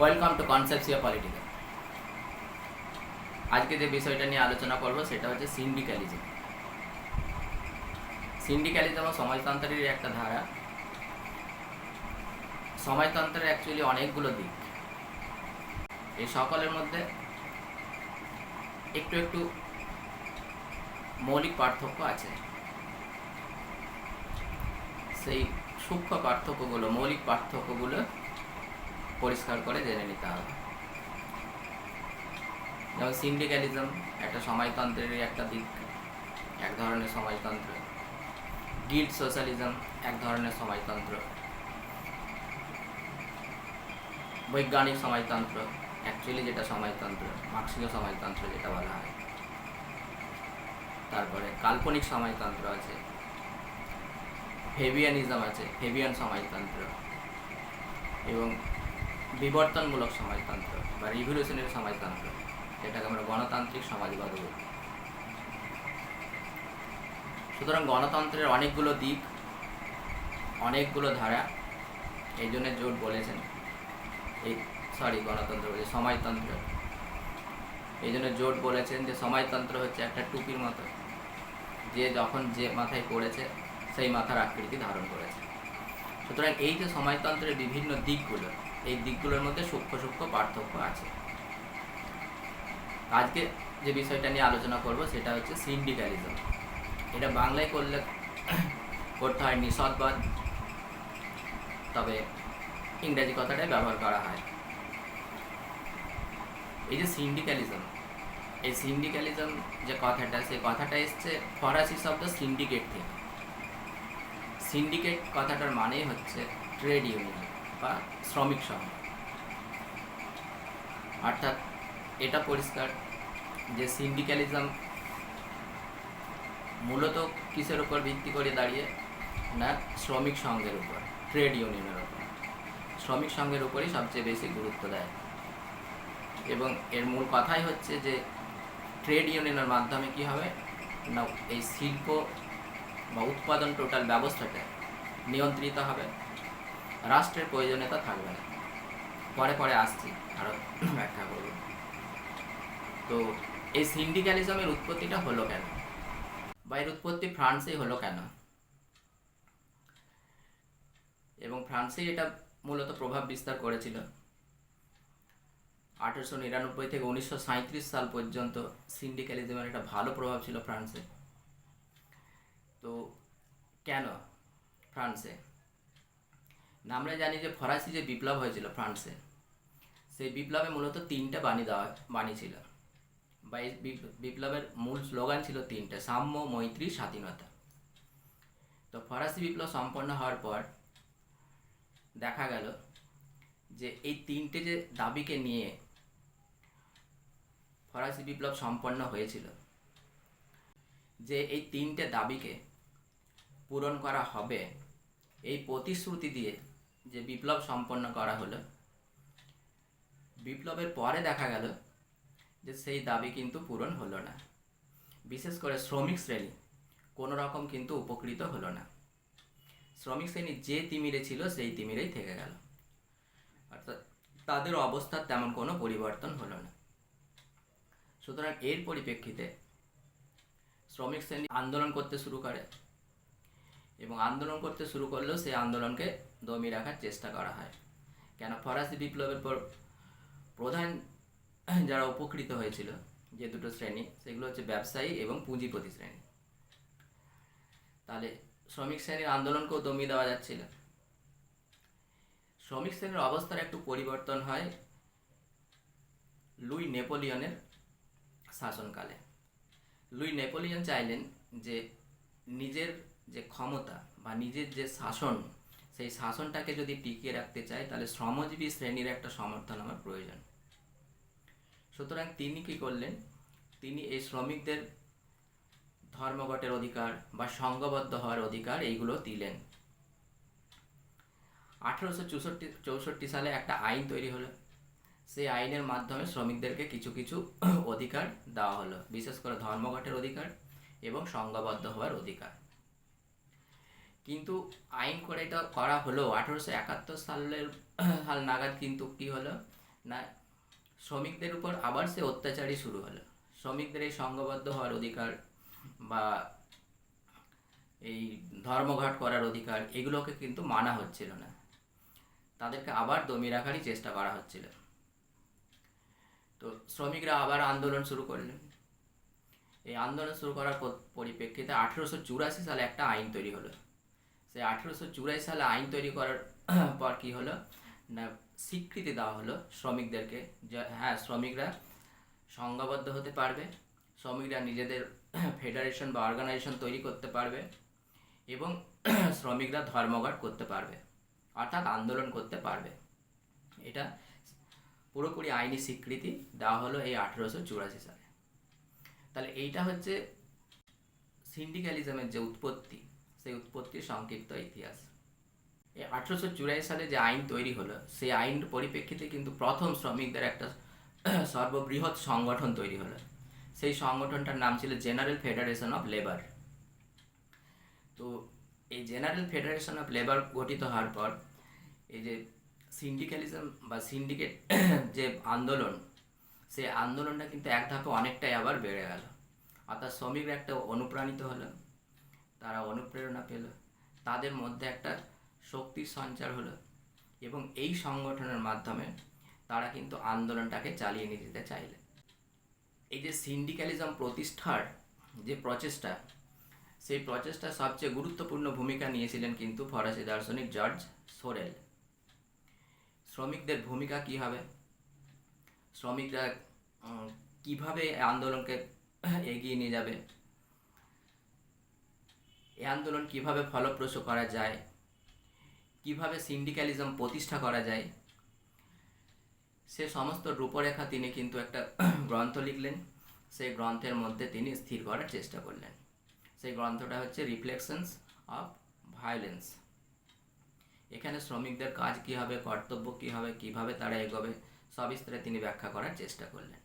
Welcome to কনসেপসিয়া political আজকে যে বিষয়টা নিয়ে আলোচনা করব, সেটা হচ্ছে সিন্ডিক্যালিজম সিন্ডিক্যালিজম সমাজতন্ত্রের একটা ধারা। সমাজতন্ত্রের অ্যাকচুয়ালি অনেকগুলো দিক। এই সকলের মধ্যে একটু একটু মৌলিক পার্থক্য আছে। সেই সূক্ষ্ম পার্থক্যগুলো, মৌলিক পার্থক্যগুলো পরিষ্কার করে জেনে নিতে হবে। যেমন সিন্ডিক্যালিজম একটা সমাজতন্ত্রেরই একটা দিক, এক ধরনের সমাজতন্ত্র। গিল্ড সোশ্যালিজম এক ধরনের সমাজতন্ত্র। বৈজ্ঞানিক সমাজতন্ত্র অ্যাকচুয়ালি যেটা সমাজতন্ত্র, মার্ক্সীয় সমাজতন্ত্র যেটা বলা হয়। তারপরে কাল্পনিক সমাজতন্ত্র আছে। ফেবিয়ানিজম আছে ফেবিয়ান সমাজতন্ত্র। এবং বিবর্তনমূলক সমাজতন্ত্র বা রিভলিউশনারি সমাজতন্ত্র, যেটাকে আমরা গণতান্ত্রিক সমাজবাদ বলি। সুতরাং গণতন্ত্রের অনেকগুলো দিক, অনেকগুলো ধারা এই জন্য জোট বলেছেন। এই সরি গণতন্ত্র বলছে সমাজতন্ত্র। এই জন্য জোট বলেছেন যে সমাজতন্ত্র হচ্ছে একটা টুপির মতো। যে যখন যে মাথায় পড়েছে, সেই মাথার আকৃতি ধারণ করেছে। সুতরাং এই যে সমাজতন্ত্রের বিভিন্ন দিকগুলো এই দিকগুলোর মধ্যে সূক্ষ্ম সূক্ষ্ম পার্থক্য আছে। আজকে যে বিষয়টা নিয়ে আলোচনা করব সেটা হচ্ছে সিন্ডিক্যালিজম এটা বাংলায় করলে করতে হয় নিষদবাদ তবে ইংরেজি কথাটাই ব্যবহার করা হয়। এই যে সিন্ডিক্যালিজম এই সিন্ডিক্যালিজম যে কথাটা, সেই কথাটা এসছে ফরাসি শব্দ সিন্ডিকেট থেকে। সিন্ডিকেট কথাটার মানেই হচ্ছে ট্রেড ইউনিয়ন বা শ্রমিক সংঘ অর্থাৎ এটা পরিষ্কার যে সিন্ডিক্যালিজম মূলত কিসের উপর ভিত্তি করে দাঁড়িয়ে না শ্রমিক সংঘের উপর ট্রেড ইউনিয়নের উপর। শ্রমিক সংঘের উপরই সবচেয়ে বেশি গুরুত্ব দেয়। এবং এর মূল কথাই হচ্ছে যে ট্রেড ইউনিয়নের মাধ্যমে কি হবে? না, এই শিল্প বা উৎপাদন টোটাল ব্যবস্থাটা নিয়ন্ত্রিত হবে। রাষ্ট্রের প্রয়োজনীয়তা থাকবে না। পরে পরে আসছি আরও ব্যাখ্যা করব। তো এই সিন্ডিক্যালিজমের উৎপত্তিটা হলো কেন? বা এর উৎপত্তি ফ্রান্সেই হলো কেন? এবং ফ্রান্সেই এটা মূলত প্রভাব বিস্তার করেছিল। আঠেরোশো নিরানব্বই থেকে উনিশশো সাল পর্যন্ত সিন্ডিক্যালিজমের একটা ভালো প্রভাব ছিল ফ্রান্সে। তো কেন ফ্রান্সে? আমরা জানি যে ফরাসি যে বিপ্লব হয়েছিল ফ্রান্সে, সেই বিপ্লবে মূলত তিনটে বাণী দেওয়া, বাণী ছিল। বা এই বিপ- বিপ্লবের মূল স্লোগান ছিল তিনটে, সাম্য, মৈত্রী, স্বাধীনতা। তো ফরাসি বিপ্লব সম্পন্ন হওয়ার পর দেখা গেল যে এই তিনটে যে দাবিকে নিয়ে ফরাসি বিপ্লব সম্পন্ন হয়েছিল, যে এই তিনটে দাবিকে পূরণ করা হবে, এই প্রতিশ্রুতি দিয়ে যে বিপ্লব সম্পন্ন করা হলো। বিপ্লবের পরে দেখা গেল যে সেই দাবি কিন্তু পূরণ হলো না। বিশেষ করে শ্রমিক শ্রেণি কোনো রকম কিন্তু উপকৃত হলো না। শ্রমিক শ্রেণি যে তিমিরে ছিল সেই তিমিরেই থেকে গেল। অর্থাৎ তাদের অবস্থার তেমন কোনো পরিবর্তন হলো না। সুতরাং এর পরিপ্রেক্ষিতে শ্রমিক শ্রেণি আন্দোলন করতে শুরু করে এবং আন্দোলন করতে শুরু করলেও সেই আন্দোলনকে দমিয়ে রাখার চেষ্টা করা হয়। কেন? ফরাসি বিপ্লবের পর প্রধান যারা উপকৃত হয়েছিল যে দুটো শ্রেণি, সেগুলো হচ্ছে ব্যবসায়ী এবং পুঁজিপতি শ্রেণি। তাহলে শ্রমিক শ্রেণির আন্দোলনকেও দমিয়ে দেওয়া যাচ্ছিল। শ্রমিক শ্রেণির অবস্থার একটু পরিবর্তন হয় লুই নেপোলিয়নের শাসনকালে। লুই নেপোলিয়ন চাইলেন যে নিজের যে ক্ষমতা বা নিজের যে শাসন সেই শাসনটাকে যদি টিকিয়ে রাখতে চায়, তাহলে শ্রমজীবী শ্রেণির একটা সমর্থন আমার প্রয়োজন। সুতরাং তিনি কি করলেন? তিনি এই শ্রমিকদের ধর্মঘটের অধিকার বা সংঘবদ্ধ হওয়ার অধিকার এইগুলো দিলেন। আঠেরোশো চৌষট্টি চৌষট্টি সালে একটা আইন তৈরি হলো। সেই আইনের মাধ্যমে শ্রমিকদেরকে কিছু কিছু অধিকার দেওয়া হলো। বিশেষ করে ধর্মঘটের অধিকার এবং সংঘবদ্ধ হওয়ার অধিকার। কিন্তু আইন করে এটা করা হলো। আঠেরোশো একাত্তর সালের সাল নাগাদ কিন্তু কি হলো? না, শ্রমিকদের উপর আবার সে অত্যাচারই শুরু হলো। শ্রমিকদের এই সংঘবদ্ধ হওয়ার অধিকার বা এই ধর্মঘট করার অধিকার এগুলোকে কিন্তু মানা হচ্ছিল না। তাদেরকে আবার দমিয়ে রাখারই চেষ্টা করা হচ্ছিল। তো শ্রমিকরা আবার আন্দোলন শুরু করলেন। এই আন্দোলন শুরু করার পরিপ্রেক্ষিতে আঠেরোশো চুরাশি সালে একটা আইন তৈরি হলো। সেই আঠেরোশো চুরাশি সালে আইন তৈরি করার পর কি হলো? না, স্বীকৃতি দেওয়া হলো শ্রমিকদেরকে। যে হ্যাঁ শ্রমিকরা সংঘবদ্ধ হতে পারবে, শ্রমিকরা নিজেদের ফেডারেশন বা অর্গানাইজেশন তৈরি করতে পারবে এবং শ্রমিকরা ধর্মঘট করতে পারবে, অর্থাৎ আন্দোলন করতে পারবে। এটা পুরোপুরি আইনি স্বীকৃতি দেওয়া হলো এই আঠেরোশো চুরাশি সালে। তাহলে এইটা হচ্ছে সিন্ডিক্যালিজমের যে উৎপত্তি সেই উৎপত্তির সংক্ষিপ্ত ইতিহাস। এই আঠেরোশো চুরাশি সালে যে আইন তৈরি হলো, সেই আইন পরিপ্রেক্ষিতে কিন্তু প্রথম শ্রমিকদের একটা সর্ববৃহৎ সংগঠন তৈরি হলো। সেই সংগঠনটার নাম ছিল জেনারেল ফেডারেশন অফ লেবার। তো এই জেনারেল ফেডারেশন অফ লেবার গঠিত হওয়ার পর, এই যে সিন্ডিক্যালিজম বা সিন্ডিকেট যে আন্দোলন, সেই আন্দোলনটা কিন্তু এক ধাপে অনেকটাই আবার বেড়ে গেল। অর্থাৎ শ্রমিকরা একটা অনুপ্রাণিত হলো। তারা অনুপ্রেরণা পেল। তাদের মধ্যে একটা শক্তির সঞ্চার হলো এবং এই সংগঠনের মাধ্যমে তারা কিন্তু আন্দোলনটাকে চালিয়ে নিয়ে যেতে চাইলেন এই যে সিন্ডিক্যালিজম প্রতিষ্ঠার যে প্রচেষ্টা, সেই প্রচেষ্টা সবচেয়ে গুরুত্বপূর্ণ ভূমিকা নিয়েছিলেন কিন্তু ফরাসি দার্শনিক জর্জ সোরেল। শ্রমিকদের ভূমিকা কী হবে? শ্রমিকরা কীভাবে আন্দোলনকে এগিয়ে নিয়ে যাবে? এই আন্দোলন কীভাবে ফলপ্রসূ করা যায়? কীভাবে সিন্ডিক্যালিজম প্রতিষ্ঠা করা যায়? সে সমস্ত রূপরেখা তিনি কিন্তু একটা গ্রন্থ লিখলেন। সেই গ্রন্থের মধ্যে তিনি স্থির করার চেষ্টা করলেন। সেই গ্রন্থটা হচ্ছে রিফ্লেকশনস অফ ভায়োলেন্স এখানে শ্রমিকদের কাজ কী হবে কর্তব্য কী হবে কীভাবে তারা এগোবে, সবিস্তারে তিনি ব্যাখ্যা করার চেষ্টা করলেন।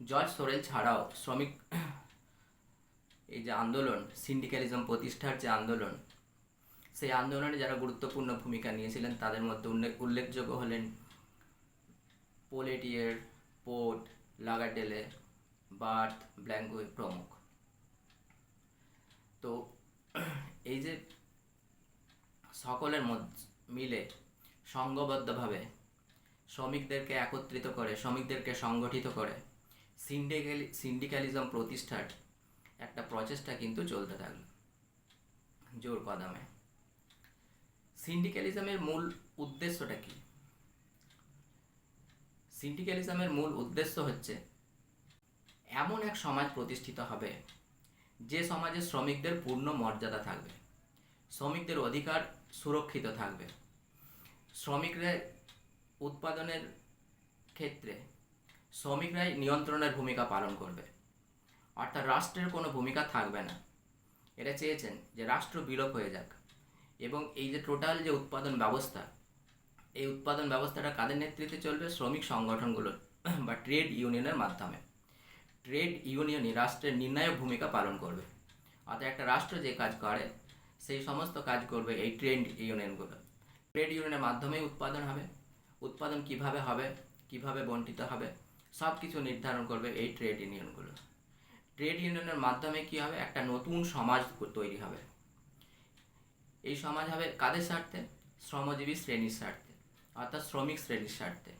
জর্জ সোরেল ছাড়াও শ্রমিক এই যে আন্দোলন সিন্ডিক্যালিজম প্রতিষ্ঠার যে আন্দোলন, সেই আন্দোলনে যারা গুরুত্বপূর্ণ ভূমিকা নিয়েছিলেন, তাদের মধ্যে উল্লেখ- উল্লেখযোগ্য হলেন পোলেটিয়ার পোর্ট লাগাটেলে বার্থ ব্ল্যাঙ্কো প্রমুখ। তো এই যে সকলের মধ্যে, মিলে সংঘবদ্ধভাবে শ্রমিকদেরকে একত্রিত করে, শ্রমিকদেরকে সংগঠিত করে সিন্ডিক্যালি সিন্ডিক্যালিজম প্রতিষ্ঠার একটা প্রচেষ্টা কিন্তু চলতে থাকল। জোর কদমে। সিন্ডিক্যালিজমের মূল উদ্দেশ্যটা কি? সিন্ডিক্যালিজমের মূল উদ্দেশ্য হচ্ছে, এমন এক সমাজ প্রতিষ্ঠিত হবে, যে সমাজে শ্রমিকদের পূর্ণ মর্যাদা থাকবে, শ্রমিকদের অধিকার সুরক্ষিত থাকবে। শ্রমিকরা উৎপাদনের ক্ষেত্রে, শ্রমিকরাই নিয়ন্ত্রণের ভূমিকা পালন করবে। অর্থাৎ রাষ্ট্রের কোনো ভূমিকা থাকবে না। এটা চেয়েছেন যে রাষ্ট্র বিলোপ হয়ে যাক এবং এই যে টোটাল যে উৎপাদন ব্যবস্থা, এই উৎপাদন ব্যবস্থাটা কাদের নেতৃত্বে চলবে? শ্রমিক সংগঠনগুলোর বা ট্রেড ইউনিয়নের মাধ্যমে। ট্রেড ইউনিয়নই রাষ্ট্রের নির্ণায়ক ভূমিকা পালন করবে। অর্থাৎ একটা রাষ্ট্র যে কাজ করে, সেই সমস্ত কাজ করবে এই ট্রেড ইউনিয়নগুলো। ট্রেড ইউনিয়নের মাধ্যমেই উৎপাদন হবে। উৎপাদন কীভাবে হবে, কীভাবে বন্টিত হবে সব কিছু নির্ধারণ করবে এই ট্রেড ইউনিয়নগুলো। ট্রেড ইউনিয়নের মাধ্যমে কি হবে? একটা নতুন সমাজ তৈরি হবে। এই সমাজ হবে কাদের স্বার্থে? শ্রমজীবী শ্রেণির স্বার্থে, অর্থাৎ শ্রমিক শ্রেণির স্বার্থে।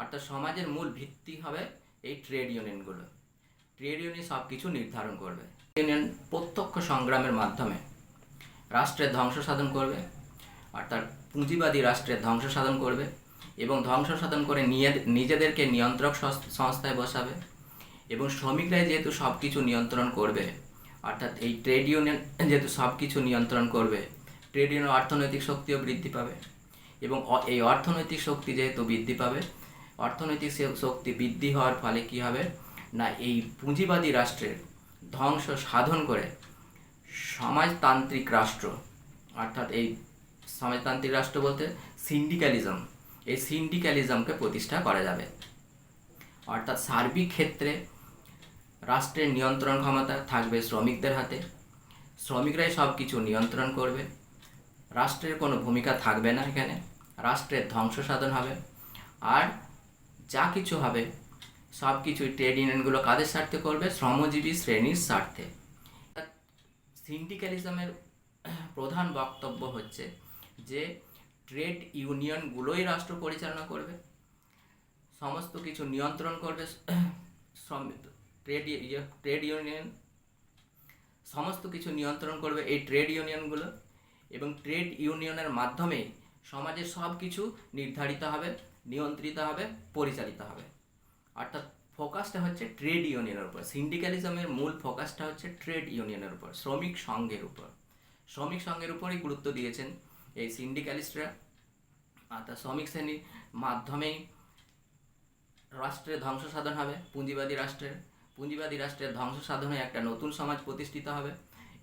অর্থাৎ সমাজের মূল ভিত্তি হবে এই ট্রেড ইউনিয়নগুলো ট্রেড ইউনিয়ন সব কিছু নির্ধারণ করবে। ইউনিয়ন প্রত্যক্ষ সংগ্রামের মাধ্যমে রাষ্ট্রের ধ্বংস সাধন করবে, অর্থাৎ পুঁজিবাদী রাষ্ট্রের ধ্বংস সাধন করবে এবং ধ্বংস সাধন করে নিজেদেরকে নিয়ন্ত্রক সংস্থায় বসাবে। এবং শ্রমিকরাই যেহেতু সব কিছু নিয়ন্ত্রণ করবে, অর্থাৎ এই ট্রেড ইউনিয়ন যেহেতু সব কিছু নিয়ন্ত্রণ করবে ট্রেড ইউনিয়ন অর্থনৈতিক শক্তিও বৃদ্ধি পাবে এবং এই অর্থনৈতিক শক্তি যেহেতু বৃদ্ধি পাবে, অর্থনৈতিক শক্তি বৃদ্ধি হওয়ার ফলে কি হবে? না, এই পুঁজিবাদী রাষ্ট্রের ধ্বংস সাধন করে সমাজতান্ত্রিক রাষ্ট্র, অর্থাৎ এই সমাজতান্ত্রিক রাষ্ট্র বলতে সিন্ডিক্যালিজম এই সিন্ডিক্যালিজমকে প্রতিষ্ঠা করা যাবে। অর্থাৎ সার্বিক ক্ষেত্রে রাষ্ট্রের নিয়ন্ত্রণ ক্ষমতা থাকবে শ্রমিকদের হাতে। শ্রমিকরাই সব কিছু নিয়ন্ত্রণ করবে। রাষ্ট্রের কোনো ভূমিকা থাকবে না এখানে। রাষ্ট্রের ধ্বংস সাধন হবে। আর যা কিছু হবে সব কিছুই ট্রেড ইউনিয়নগুলো কাদের স্বার্থে করবে? শ্রমজীবী শ্রেণির স্বার্থে। সিন্ডিক্যালিজমের প্রধান বক্তব্য হচ্ছে যে ট্রেড ইউনিয়নগুলোই রাষ্ট্র পরিচালনা করবে। সমস্ত কিছু নিয়ন্ত্রণ করবে ট্রেড ট্রেড ইউনিয়ন সমস্ত কিছু নিয়ন্ত্রণ করবে এই ট্রেড ইউনিয়নগুলো এবং ট্রেড ইউনিয়নের মাধ্যমেই সমাজের সব কিছু নির্ধারিত হবে, নিয়ন্ত্রিত হবে, পরিচালিত হবে। অর্থাৎ ফোকাসটা হচ্ছে ট্রেড ইউনিয়নের উপর। সিন্ডিক্যালিজমের মূল ফোকাসটা হচ্ছে ট্রেড ইউনিয়নের উপর, শ্রমিক সংঘের উপর। শ্রমিক সংঘের উপরই গুরুত্ব দিয়েছেন এই সিন্ডিক্যালিস্টরা অর্থাৎ শ্রমিক শ্রেণির মাধ্যমেই রাষ্ট্রের ধ্বংস সাধন হবে, পুঁজিবাদী রাষ্ট্রের। পুঁজিবাদী রাষ্ট্রের ধ্বংস সাধনে একটা নতুন সমাজ প্রতিষ্ঠিত হবে।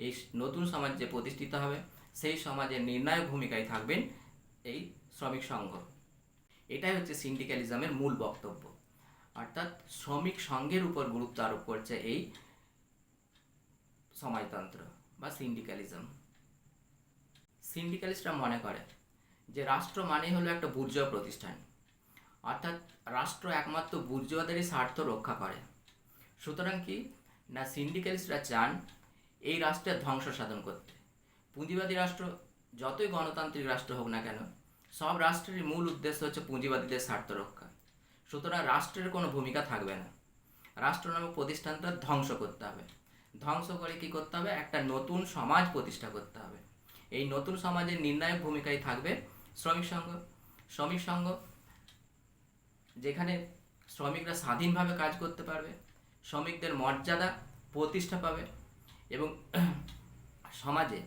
এই নতুন সমাজ যে প্রতিষ্ঠিত হবে, সেই সমাজের নির্ণায়ক ভূমিকায় থাকবেন এই শ্রমিক সংঘ। এটাই হচ্ছে সিন্ডিক্যালিজমের মূল বক্তব্য। অর্থাৎ শ্রমিক সংঘের উপর গুরুত্ব আরোপ করছে এই সমাজতন্ত্র বা সিন্ডিক্যালিজম সিন্ডিক্যালিস্টরা মনে করে যে রাষ্ট্র মানেই হলো একটা বুর্জোয়া প্রতিষ্ঠান। অর্থাৎ রাষ্ট্র একমাত্র বুর্জোয়াদেরই স্বার্থ রক্ষা করে। সুতরাং কি? না সিন্ডিক্যালিস্টরা চান এই রাষ্ট্রের ধ্বংস সাধন করতে। পুঁজিবাদী রাষ্ট্র যতই গণতান্ত্রিক রাষ্ট্র হোক না কেন, সব রাষ্ট্রের মূল উদ্দেশ্য হচ্ছে পুঁজিবাদীদের স্বার্থ রক্ষা। সুতরাং রাষ্ট্রের কোনো ভূমিকা থাকবে না। রাষ্ট্র নামক প্রতিষ্ঠানটা ধ্বংস করতে হবে। ধ্বংস করে কি করতে হবে? একটা নতুন সমাজ প্রতিষ্ঠা করতে হবে। এই নতুন সমাজের নির্ণায়ক ভূমিকায় থাকবে শ্রমিক সংঘ। শ্রমিক সংঘ যেখানে শ্রমিকরা স্বাধীনভাবে কাজ করতে পারবে। শ্রমিকদের মর্যাদা প্রতিষ্ঠা পাবে এবং সমাজে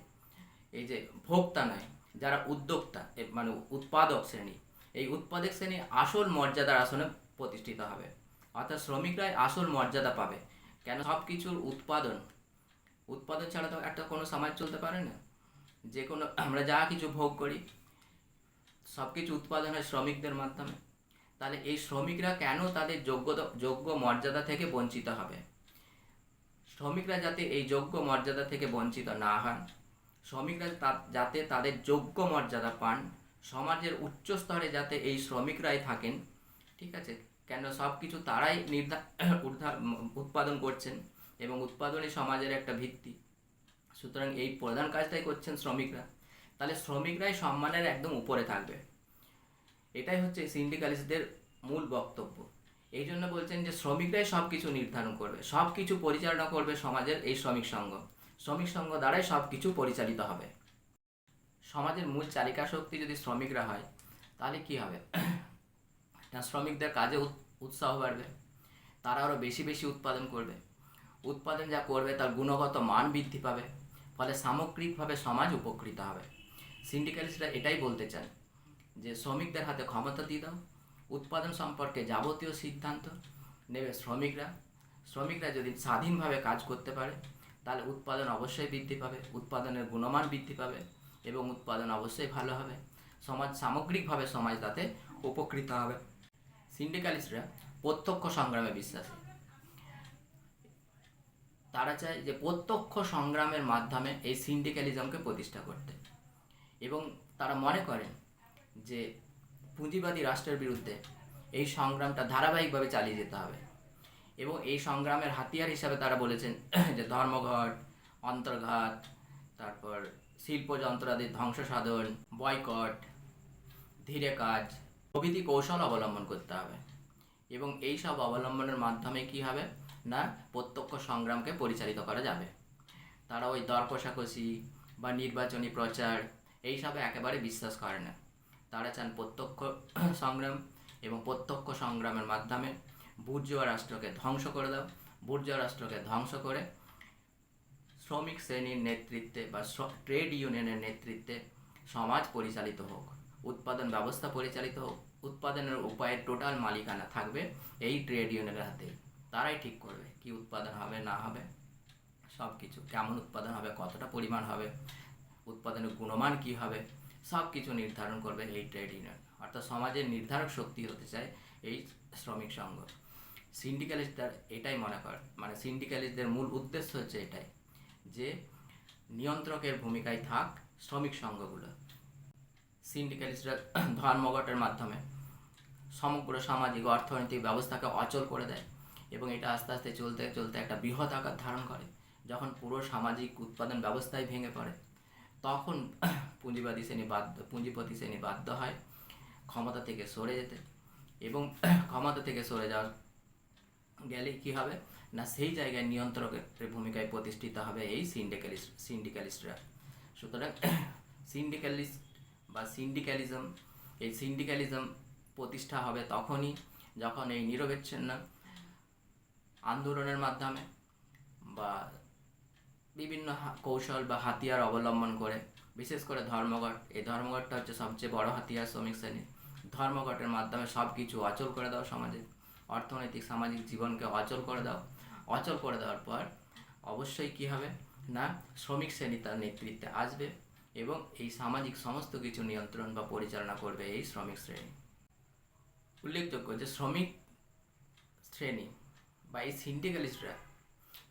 এই যে ভোক্তা নয়, যারা উদ্যোক্তা মানে উৎপাদক শ্রেণি, এই উৎপাদক শ্রেণি আসল মর্যাদার আসনে প্রতিষ্ঠিত হবে। অর্থাৎ শ্রমিকরাই আসল মর্যাদা পাবে। কেন সব কিছুর উৎপাদন উৎপাদন ছাড়া তো একটা কোনো সমাজ চলতে পারে না। যে কোনো, আমরা যা কিছু ভোগ করি, সব কিছু উৎপাদন হয় শ্রমিকদের মাধ্যমে। তাহলে এই শ্রমিকরা কেন তাদের যোগ্যতা যোগ্য মর্যাদা থেকে বঞ্চিত হবে? শ্রমিকরা যাতে এই যোগ্য মর্যাদা থেকে বঞ্চিত না হন, শ্রমিকরা যাতে তাদের যোগ্য মর্যাদা পান, সমাজের উচ্চ স্তরে যাতে এই শ্রমিকরাই থাকেন, ঠিক আছে? কেন সব কিছু তারাই নির্ধার উৎপাদন করছেন এবং উৎপাদনই সমাজের একটা ভিত্তি। সুতরাং এই প্রধান কাজটাই করছেন শ্রমিকরা। তাহলে শ্রমিকরাই সম্মানের একদম উপরে থাকবে। এটাই হচ্ছে সিন্ডিকালিস্টদের মূল বক্তব্য। এই জন্য বলছেন যে শ্রমিকরাই সব কিছু নির্ধারণ করবে সব কিছু পরিচালনা করবে সমাজের এই শ্রমিক সংঘ। শ্রমিক সংঘ দ্বারাই সব কিছু পরিচালিত হবে। সমাজের মূল চালিকা শক্তি যদি শ্রমিকরা হয়, তাহলে কি হবে? শ্রমিকদের কাজে উৎ- উৎসাহ বাড়বে, তারা আরও বেশি বেশি উৎপাদন করবে। উৎপাদন যা করবে তার গুণগত মান বৃদ্ধি পাবে, ফলে সামগ্রিকভাবে সমাজ উপকৃত হবে। সিন্ডিকালিস্টরা এটাই বলতে চান। যে শ্রমিকদের হাতে ক্ষমতা দিয়ে দাও, উৎপাদন সম্পর্কে যাবতীয় সিদ্ধান্ত নেবে শ্রমিকরা। শ্রমিকরা যদি স্বাধীনভাবে কাজ করতে পারে, তাহলে উৎপাদন অবশ্যই বৃদ্ধি পাবে, উৎপাদনের গুণমান বৃদ্ধি পাবে এবং উৎপাদন অবশ্যই ভালো হবে। সমাজ সামগ্রিকভাবে সমাজ তাতে উপকৃত হবে। সিন্ডিক্যালিস্টরা প্রত্যক্ষ সংগ্রামে বিশ্বাসী। তারা চায় যে প্রত্যক্ষ সংগ্রামের মাধ্যমে এই সিন্ডিক্যালিজমকে প্রতিষ্ঠা করতে। এবং তারা মনে করেন যে পুঁজিবাদী রাষ্ট্রের বিরুদ্ধে এই সংগ্রামটা ধারাবাহিকভাবে চালিয়ে যেতে হবে। এবং এই সংগ্রামের হাতিয়ার হিসাবে তারা বলেছেন যে ধর্মঘট, অন্তর্ঘাত, তারপর শিল্প যন্ত্রাদির ধ্বংস সাধন বয়কট, ধীরে কাজ, প্রভৃতি কৌশল অবলম্বন করতে হবে। এবং এই সব অবলম্বনের মাধ্যমে কি হবে? না, প্রত্যক্ষ সংগ্রামকে পরিচালিত করা যাবে। তারা ওই দর কষাকষি বা নির্বাচনী প্রচার এইসবে একেবারে বিশ্বাস করে না। তারা চান প্রত্যক্ষ সংগ্রাম এবং প্রত্যক্ষ সংগ্রামের মাধ্যমে বুর্জোয়া রাষ্ট্রকে ধ্বংস করে দাও, বুর্জোয়া রাষ্ট্রকে ধ্বংস করে শ্রমিক শ্রেণির নেতৃত্বে বা ট্রেড ইউনিয়নের নেতৃত্বে সমাজ পরিচালিত হোক, উৎপাদন ব্যবস্থা পরিচালিত হোক, উৎপাদনের উপায়ের টোটাল মালিকানা থাকবে এই ট্রেড ইউনিয়নের হাতে। তারাই ঠিক করবে কি উৎপাদন হবে, না হবে সব কিছু কেমন উৎপাদন হবে, কতটা পরিমাণ হবে, উৎপাদনের গুণমান কি হবে সব কিছু নির্ধারণ করবে এই ট্রেড ইউনিয়ন অর্থাৎ সমাজের নির্ধারক শক্তি হতে চায় এই শ্রমিক সংঘ। সিন্ডিক্যালিস্টরা এটাই মনে করে মানে সিন্ডিক্যালিস্টদের মূল উদ্দেশ্য হচ্ছে এটাই, যে নিয়ন্ত্রকের ভূমিকায় থাক শ্রমিক সংঘগুলো। সিন্ডিক্যালিস্টরা ধর্মঘটের মাধ্যমে সমগ্র সামাজিক অর্থনৈতিক ব্যবস্থাকে অচল করে দেয় এবং এটা আস্তে আস্তে চলতে চলতে একটা বৃহৎ আকার ধারণ করে, যখন পুরো সামাজিক উৎপাদন ব্যবস্থাই ভেঙে পড়ে। তখন পুঁজিবাদী শ্রেণি বাধ্য, পুঁজিপতি শ্রেণি বাধ্য হয় ক্ষমতা থেকে সরে যেতে। এবং ক্ষমতা থেকে সরে যাওয়ার গেলে কি হবে? না, সেই জায়গায় নিয়ন্ত্রকের ভূমিকায় প্রতিষ্ঠিত হবে এই সিন্ডিক্যালিস্ট সিন্ডিক্যালিস্টরা সুতরাং সিন্ডিক্যালিস্ট বা সিন্ডিক্যালিজম এই সিন্ডিক্যালিজম প্রতিষ্ঠা হবে তখনই যখন এই নিরবিচ্ছিন্ন আন্দোলনের মাধ্যমে বা বিভিন্ন কৌশল বা হাতিয়ার অবলম্বন করে, বিশেষ করে ধর্মঘট। এই ধর্মঘটটা হচ্ছে সবচেয়ে বড় হাতিয়ার শ্রমিক শ্রেণি ধর্মঘটের মাধ্যমে সব কিছু অচল করে দাও সমাজে। অর্থনৈতিক, সামাজিক জীবনকে অচল করে দাও। অচল করে দেওয়ার পর অবশ্যই কি হবে? না, শ্রমিক শ্রেণি তার নেতৃত্বে আসবে এবং এই সামাজিক সমস্ত কিছু নিয়ন্ত্রণ বা পরিচালনা করবে এই শ্রমিক শ্রেণি। উল্লেখযোগ্য যে শ্রমিক শ্রেণি বা এই সিন্ডিক্যালিস্টরা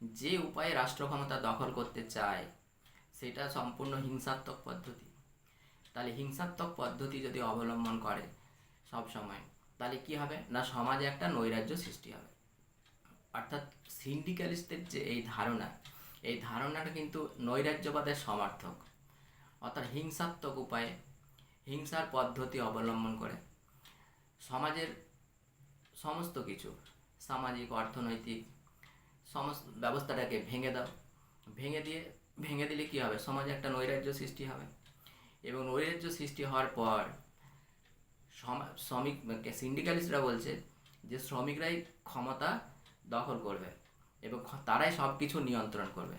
যে উপায়ে রাষ্ট্র ক্ষমতা দখল করতে চায়, সেটা সম্পূর্ণ হিংসাত্মক পদ্ধতি। তাহলে হিংসাত্মক পদ্ধতি যদি অবলম্বন করে সব সময়, তাহলে কি হবে? না সমাজে একটা নৈরাজ্য সৃষ্টি হবে। অর্থাৎ সিন্ডিক্যালিস্টদের যে এই ধারণা, এই ধারণাটা কিন্তু নৈরাজ্যবাদের সমর্থক। অর্থাৎ হিংসাত্মক উপায়ে হিংসার পদ্ধতি অবলম্বন করে সমাজের সমস্ত কিছু, সামাজিক, অর্থনৈতিক সমস্ত ব্যবস্থাটাকে ভেঙে দাও। ভেঙে দিয়ে, ভেঙে দিলে কী হবে? সমাজে একটা নৈরাজ্য সৃষ্টি হবে। এবং নৈরাজ্য সৃষ্টি হওয়ার পর শ্রমিক সিন্ডিক্যালিস্টরা বলছে যে শ্রমিকরাই ক্ষমতা দখল করবে এবং তারাই সব কিছু নিয়ন্ত্রণ করবে।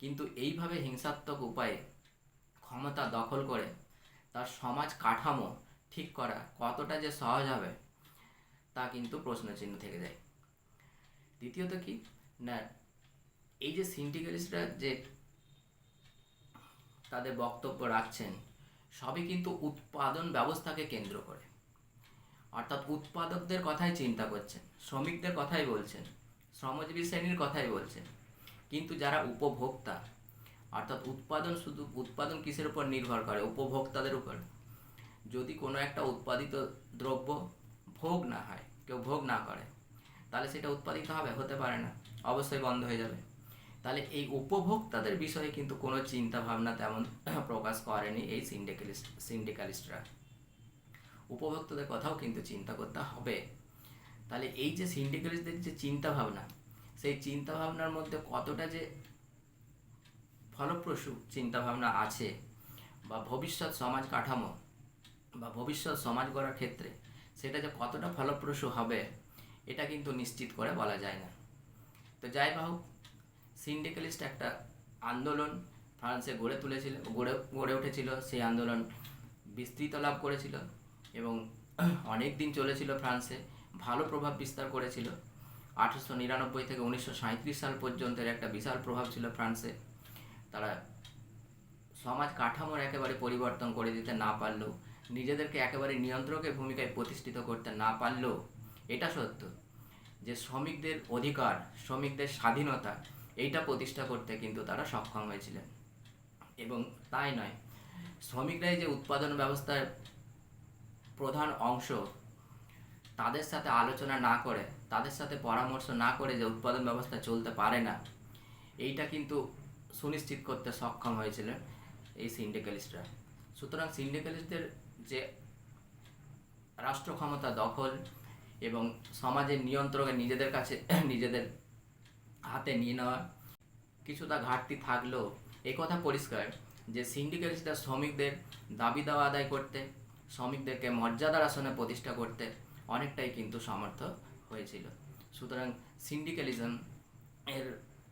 কিন্তু এইভাবে হিংসাত্মক উপায়ে ক্ষমতা দখল করে তার সমাজ কাঠামো ঠিক করা কতটা যে সহজ হবে তা কিন্তু প্রশ্নচিহ্ন থেকে যায়। দ্বিতীয়ত কি? না এই যে সিন্ডিক্যালিস্টরা যে তাদের বক্তব্য রাখছেন, সবই কিন্তু উৎপাদন ব্যবস্থাকে কেন্দ্র করে। অর্থাৎ উৎপাদকদের কথাই চিন্তা করছেন, শ্রমিকদের কথাই বলছেন, শ্রমজীবী শ্রেণির কথাই বলছেন। কিন্তু যারা উপভোক্তা, অর্থাৎ উৎপাদন শুধু উৎপাদন কিসের উপর নির্ভর করে? উপভোক্তাদের উপর। যদি কোনো একটা উৎপাদিত দ্রব্য ভোগ না হয়, কেউ ভোগ না করে তাহলে সেটা উৎপাদিত হবে, হতে পারে না, অবশ্যই বন্ধ হয়ে যাবে। তাহলে এই উপভোক্তাদের বিষয়ে কিন্তু কোনো চিন্তা ভাবনা তেমন প্রকাশ করেনি এই সিন্ডিক্যালিস্ট সিন্ডিক্যালিস্টরা উপভোক্তাদের কথাও কিন্তু চিন্তা করতে হবে। তাহলে এই যে সিন্ডিকালিস্টদের যে চিন্তা ভাবনা সেই চিন্তা ভাবনার মধ্যে কতটা যে ফলপ্রসূ চিন্তা ভাবনা আছে বা ভবিষ্যৎ সমাজ কাঠামো বা ভবিষ্যৎ সমাজ গড়ার ক্ষেত্রে, সেটা যে কতটা ফলপ্রসূ হবে এটা কিন্তু নিশ্চিত করে বলা যায় না। তো যাই হোক সিন্ডিক্যালিস্ট একটা আন্দোলন ফ্রান্সে গড়ে তুলেছিল, গড়ে গড়ে উঠেছিল। সেই আন্দোলন বিস্তৃত লাভ করেছিল এবং অনেক দিন চলেছিল ফ্রান্সে। ভালো প্রভাব বিস্তার করেছিল। আঠেরোশো নিরানব্বই থেকে উনিশশো সাঁইত্রিশ সাল পর্যন্ত একটা বিশাল প্রভাব ছিল ফ্রান্সে। তারা সমাজ কাঠামোর একেবারে পরিবর্তন করে দিতে না পারলেও, নিজেদেরকে একেবারে নিয়ন্ত্রকের ভূমিকায় প্রতিষ্ঠিত করতে না পারলেও এটা সত্য যে শ্রমিকদের অধিকার, শ্রমিকদের স্বাধীনতা, এইটা প্রতিষ্ঠা করতে কিন্তু তারা সক্ষম হয়েছিলেন। এবং তাই নয়, শ্রমিকরাই যে উৎপাদন ব্যবস্থার প্রধান অংশ, তাদের সাথে আলোচনা না করে, তাদের সাথে পরামর্শ না করে যে উৎপাদন ব্যবস্থা চলতে পারে না, এইটা কিন্তু সুনিশ্চিত করতে সক্ষম হয়েছিলেন এই সিন্ডিক্যালিস্টরা সুতরাং সিন্ডিক্যালিস্টদের যে রাষ্ট্র ক্ষমতা দখল এবং সমাজের নিয়ন্ত্রণে নিজেদের কাছে নিজেদের হাতে নিয়ে নেওয়া কিছুটা ঘাটতি থাকলেও কথা পরিষ্কার যে সিন্ডিকেটসরা শ্রমিকদের দাবি দাওয়া আদায় করতে, শ্রমিকদেরকে মর্যাদার আসনে প্রতিষ্ঠা করতে অনেকটাই কিন্তু সমর্থ হয়েছিল। সুতরাং সিন্ডিক্যালিজম এর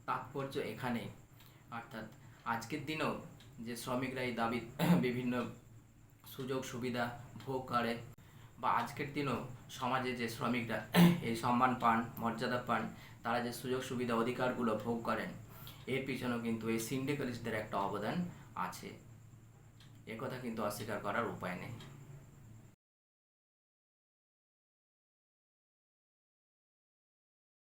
তাৎপর্য এখানেই অর্থাৎ আজকের দিনেও যে শ্রমিকরা এই দাবি বিভিন্ন সুযোগ সুবিধা ভোগ করে বা আজকের দিনেও সমাজে যে শ্রমিকরা এই সম্মান পান, মর্যাদা পান, তারা যে সুযোগ সুবিধা অধিকারগুলো ভোগ করেন, এর পিছনেও কিন্তু এই সিন্ডিকালিস্টদের একটা অবদান আছে। একথা কিন্তু অস্বীকার করার উপায় নেই।